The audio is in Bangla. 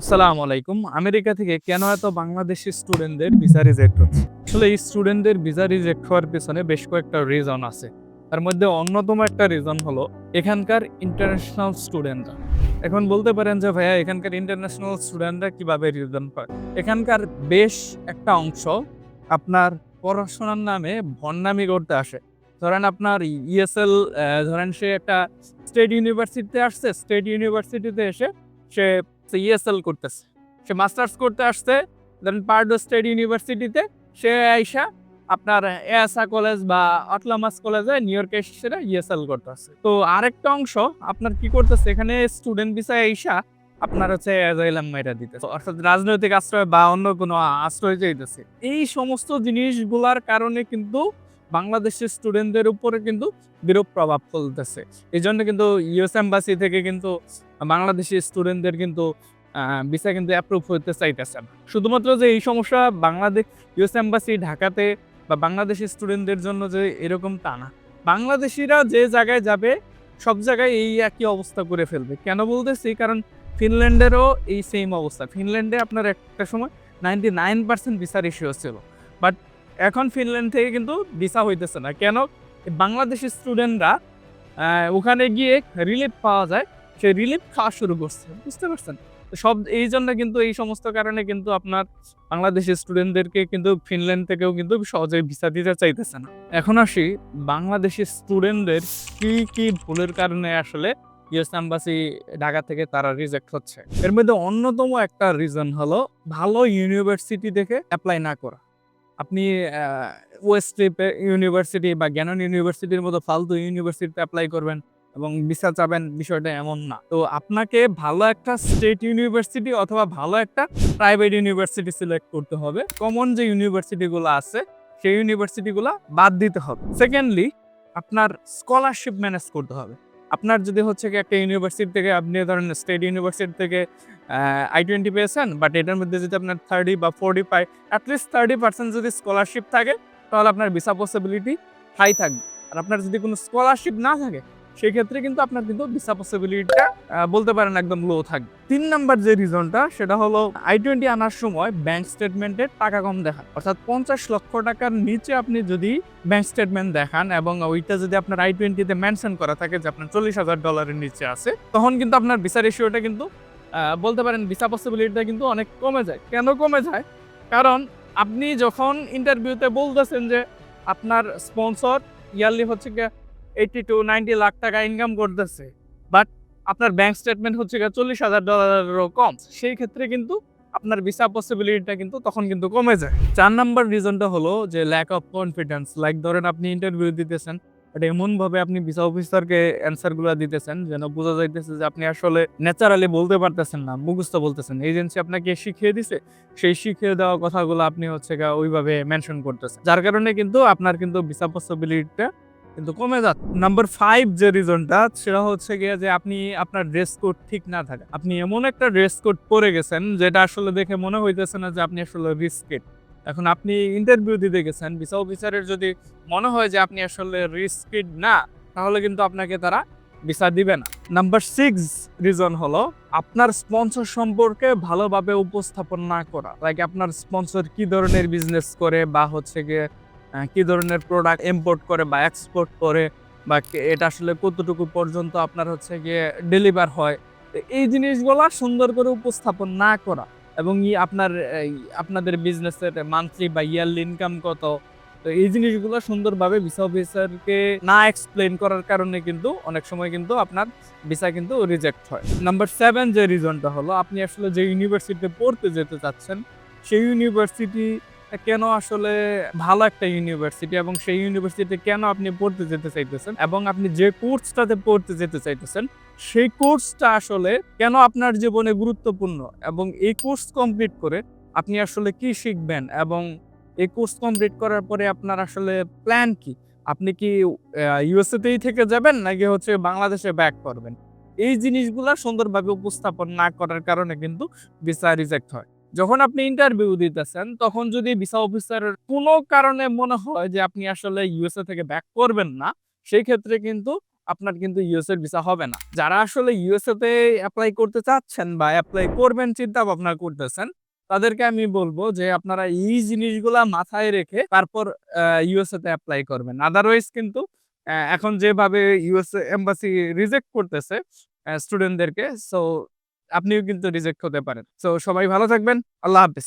আসসালামু আলাইকুম। আমেরিকা থেকে কেন এত বাংলাদেশি স্টুডেন্টদের ভিসা রিজেক্ট হচ্ছে? আসলে এই স্টুডেন্টদের ভিসা রিজেক্ট হওয়ার পেছনে বেশ কয়েকটা রিজন আছে। তার মধ্যে অন্যতম একটা রিজন হলো এখানকার ইন্টারন্যাশনাল স্টুডেন্টরা এখন বলতে পারেন যে, ভাইয়া, এখানকার ইন্টারন্যাশনাল স্টুডেন্টরা কীভাবে রিজন পায় এখানকার বেশ একটা অংশ আপনার পড়াশোনার নামে ভণ্ডামি করতে আসে। ধরেন আপনার ইএসএল ধরেন সে একটা স্টেট ইউনিভার্সিটিতে আসছে স্টেট ইউনিভার্সিটিতে এসে সে ইএসএল করতেছে। সে মাস্টার্স করতে আসছে দেন পার্ডো স্টেট ইউনিভার্সিটিতে সে আইসা আপনার এএসআ কলেজ বা অটলামাস কলেজে নিউ ইয়র্কে এসে ইএসএল করতেছে তো আরেকটা অংশ আপনার কি করতেছে? এখানে স্টুডেন্ট ভিসায় আইসা আপনার হচ্ছে অ্যাজাইলাম মেটা দিতেছে। অর্থাৎ রাজনৈতিক আশ্রয় বা অন্য কোনো আশ্রয় চাইতেছে। এই সমস্ত জিনিসগুলার কারণে কিন্তু বাংলাদেশের স্টুডেন্টদের উপরে কিন্তু বিরূপ প্রভাব ফেলতেছে। এই জন্য কিন্তু ইউএস এম্বাসি থেকে কিন্তু বাংলাদেশি স্টুডেন্টদের কিন্তু ভিসা কিন্তু অ্যাপ্রুভ হতে চাইতেছে না। শুধুমাত্র যে এই সমস্যা বাংলাদেশ ইউএস এম্বাসি ঢাকাতে বা বাংলাদেশি স্টুডেন্টদের জন্য যে এরকম তা না। বাংলাদেশিরা যে জায়গায় যাবে, সব জায়গায় এই একই অবস্থা করে ফেলবে। কেন বলতেছি? কারণ ফিনল্যান্ডেরও এই সেম অবস্থা। ফিনল্যান্ডে আপনার একটা সময় নাইনটি নাইন পার্সেন্ট ভিসার ইস্যু ছিল। বাট এখন ফিনল্যান্ড থেকে কিন্তু ভিসা হইতেছে না। কেন? বাংলাদেশি স্টুডেন্টরা ওখানে গিয়ে রিলিফ পাওয়া যায়। সে রিলিফ খাওয়া শুরু করছে, বুঝতে পারছেন? সব, এই জন্য কিন্তু এই সমস্ত কারণে কিন্তু আপনার বাংলাদেশি স্টুডেন্টদেরকে কিন্তু ফিনল্যান্ড থেকেও কিন্তু সহজে ভিসা দিতে চাইতেছে না। এখন আসি বাংলাদেশি স্টুডেন্টদের কি কি ভুলের কারণে আসলে ইউএস এম্বাসি ঢাকা থেকে তারা রিজেক্ট হচ্ছে? এর মধ্যে অন্যতম একটা রিজন হলো ভালো ইউনিভার্সিটি দেখে অ্যাপ্লাই না করা। আপনি ওয়েস্ট ইউনিভার্সিটি বা জ্ঞানন ইউনিভার্সিটির মতো ফালতু ইউনিভার্সিটিতে অ্যাপ্লাই করবেন এবং ভিসা চাবেন বিষয়টা এমন না। তো আপনাকে ভালো একটা স্টেট ইউনিভার্সিটি অথবা ভালো একটা প্রাইভেট ইউনিভার্সিটি সিলেক্ট করতে হবে। কমন যে ইউনিভার্সিটিগুলো আছে, সেই ইউনিভার্সিটিগুলো বাদ দিতে হবে। সেকেন্ডলি আপনার স্কলারশিপ ম্যানেজ করতে হবে। আপনার যদি হচ্ছে কি একটা ইউনিভার্সিটি থেকে আপনি ধরেন স্টেট ইউনিভার্সিটি থেকে আই টোয়েন্টি পেয়েছেন বাট এটার মধ্যে যদি আপনার থার্টি বা forty five at least thirty percent যদি স্কলারশিপ থাকে, তাহলে আপনার ভিসা পসিবিলিটি হাই থাকবে। আর আপনার যদি কোনো স্কলারশিপ না থাকে সেক্ষেত্রে কিন্তু আপনার কিন্তু ভিসা পসিবিলিটিটা বলতে পারেন একদম লো থাকবে। তিন নাম্বার যে রিজনটা সেটা হলো আই টোয়েন্টি আনার সময় ব্যাংক স্টেটমেন্টের টাকা কম দেখান অর্থাৎ পঞ্চাশ লক্ষ টাকার নিচে আপনি যদি ব্যাংক স্টেটমেন্ট দেখান এবং ওইটা যদি আপনার আই টোয়েন্টিতে মেনশন করা থাকে যে আপনার চল্লিশ হাজার ডলারের নিচে আছে, তখন কিন্তু আপনার ভিসা রেশিওটা কিন্তু বলতে পারেন ভিসা পসিবিলিটিটা কিন্তু অনেক কমে যায়। কেন কমে যায়? কারণ আপনি যখন ইন্টারভিউতে বলতেছেন যে আপনার স্পন্সর ইয়ারলি হচ্ছে এইটি টু নাইনটি লাখ টাকা ইনকাম করতেছে। বাট আপনার ব্যাংক স্টেটমেন্ট হচ্ছে গিয়ে চল্লিশ হাজার ডলারেরও কম। সেই ক্ষেত্রে কিন্তু আপনার ভিসা পসিবিলিটিটা কিন্তু তখন কিন্তু কমে যায়। চার নাম্বার রিজনটা হলো যে ল্যাক অফ কনফিডেন্স লাইক ধরেন আপনি ইন্টারভিউ দিতেছেন বাট এমনভাবে আপনি ভিসা অফিসারকে অ্যান্সারগুলো দিতেছেন যেন বোঝা যাইতেছে যে আপনি আসলে ন্যাচারালি বলতে পারতেছেন না, মুখস্থ বলতেছেন। এজেন্সি আপনাকে শিখিয়ে দিছে, সেই শিখিয়ে দেওয়া কথাগুলো আপনি হচ্ছে ওইভাবে মেনশন করতেছেন। যার কারণে কিন্তু আপনার কিন্তু ভিসা পসিবিলিটিটা কিন্তু কমে যাচ্ছে। নাম্বার ফাইভ যে রিজনটা সেটা হচ্ছে গিয়ে যে আপনি আপনার ড্রেস কোড ঠিক না থাকে। আপনি এমন একটা ড্রেস কোড পরে গেছেন, যেটা আসলে দেখে মনে হইতেছে না যে আপনি আসলে রিস্কেড এখন আপনি ইন্টারভিউ দিতে গেছেন ভিসা অফিসারের যদি মনে হয় যে আপনি আসলে রিস্কেড না, তাহলে কিন্তু আপনাকে তারা ভিসা দিবে না। নাম্বার সিক্স রিজন হলো, আপনার স্পন্সর সম্পর্কে ভালোভাবে উপস্থাপন না করা। লাইক আপনার স্পন্সর কি ধরনের বিজনেস করে, বা হচ্ছে গিয়ে কি ধরনের প্রোডাক্ট ইম্পোর্ট করে বা এক্সপোর্ট করে বা এটা আসলে কতটুকু পর্যন্ত আপনার হচ্ছে গিয়ে ডেলিভার হয়। এই জিনিসগুলো সুন্দর করে উপস্থাপন না করা এবং ই আপনার আপনাদের বিজনেসের মান্থলি বা ইয়ারলি ইনকাম কত, তো এই জিনিসগুলো সুন্দরভাবে ভিসা অফিসারকে না এক্সপ্লেন করার কারণে কিন্তু অনেক সময় কিন্তু আপনার ভিসা কিন্তু রিজেক্ট হয়। নাম্বার সেভেন যে রিজনটা হলো, আপনি আসলে যে ইউনিভার্সিটিতে পড়তে যেতে চাচ্ছেন, সেই ইউনিভার্সিটি কেন আসলে ভালো একটা ইউনিভার্সিটি এবং সেই ইউনিভার্সিটিতে কেন আপনি পড়তে যেতে চাইতেছেন এবং আপনি যে কোর্সটাতে পড়তে যেতে চাইতেছেন, সেই কোর্সটা আসলে কেন আপনার জীবনে গুরুত্বপূর্ণ এবং এই কোর্স কমপ্লিট করে আপনি আসলে কি শিখবেন এবং এই কোর্স কমপ্লিট করার পরে আপনার আসলে প্ল্যান কি? আপনি কি ইউএসএতেই থেকে যাবেন নাকি হচ্ছে বাংলাদেশে ব্যাক করবেন? এই জিনিসগুলা সুন্দরভাবে উপস্থাপন না করার কারণে কিন্তু ভিসা রিজেক্ট হয়। যখন আপনি ইন্টারভিউ দিতেছেন, তখন যদি ভিসা অফিসারের কোনো কারণে মনে হয় যে আপনি আসলে ইউএসএ থেকে ব্যাক করবেন না, সেই ক্ষেত্রে কিন্তু আপনার কিন্তু ইউএস এর ভিসা হবে না। যারা আসলে ইউএসএ তে অ্যাপ্লাই করতে চাচ্ছেন বা অ্যাপ্লাই করবেন চিন্তা ভাবনা করতেছেন, তাদেরকে আমি বলব যে আপনারা এই জিনিসগুলা মাথায় রেখে তারপর ইউএসএ তে অ্যাপ্লাই করবেন। আদারওয়াইজ কিন্তু এখন যেভাবে ইউএসএ এম্বাসি রিজেক্ট করতেছে স্টুডেন্টদেরকে সো আপনিও কিন্তু রিজেক্ট হতে পারেন। তো সবাই ভালো থাকবেন। আল্লাহ হাফিজ।